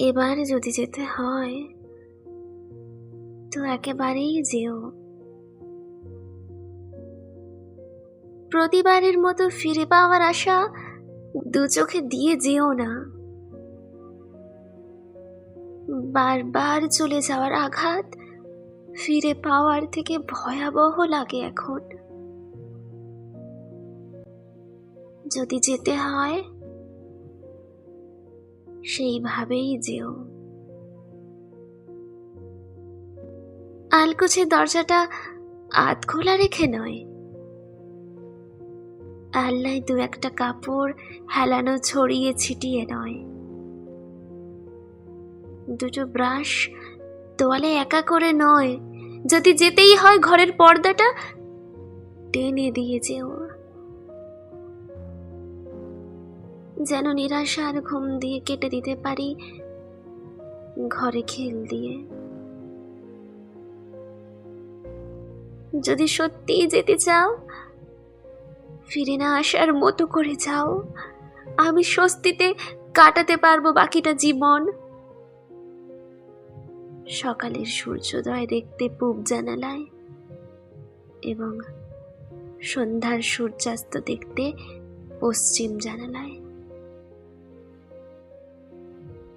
এবার যদি যেতে হয়, তো একেবারেই যেও। প্রতিবারের মতো ফিরে পাওয়ার আশা দু চোখে দিয়ে যেও না। বারবার চলে যাওয়ার আঘাত ফিরে পাওয়ার থেকে ভয়াবহ লাগে এখন। যদি যেতে হয় সেইভাবেই যেও। আলকুচের দরজাটা আধ খোলা রেখে নয়। আল্লায় দু একটা কাপড় হেলানো, ছড়িয়ে, ছিটিয়ে নয়। দুটো ব্রাশ তোয়ালে একা করে নয়। যদি যেতেই হয় ঘরের পর্দাটা, টেনে দিয়ে যেও। যেন নিরাশার ঘুম দিয়ে কেটে দিতে পারি ঘরে খেল দিয়ে। যদি সত্যিই যেতে চাও, ফিরে না আসার মতো করে যাও। আমি স্বস্তিতে কাটাতে পারব বাকিটা জীবন। সকালের সূর্যোদয় দেখতে পূব জানালায় এবং সন্ধ্যার সূর্যাস্ত দেখতে পশ্চিম জানালায়।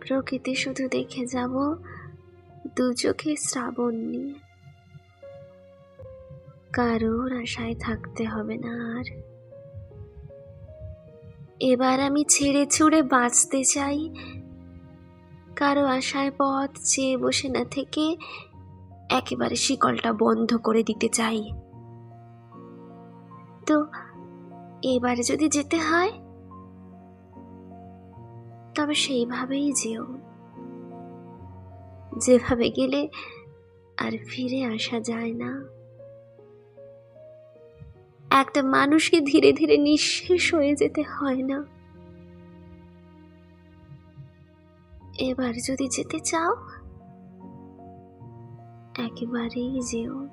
প্রকৃতি শুধু দেখে যাব দু চোখে শ্রাবণ নিয়ে। কারোর আশায় থাকতে হবে না আর। এবার আমি ছেড়ে ছুড়ে বাঁচতে চাই। কারও আশায় পথ চেয়ে বসে না থেকে একেবারে শিকলটা বন্ধ করে দিতে চাই। তো এবারে যদি যেতে হয়? তবে সেইভাবেই যেও। যেভাবে গেলে আর ফিরে আসা যায় না। একটা মানুষকে ধীরে ধীরে নিঃশেষ হয়ে যেতে হয় না। এবার যদি যেতে চাও, একেবারেই যেও।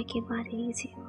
একেবারেই যেও।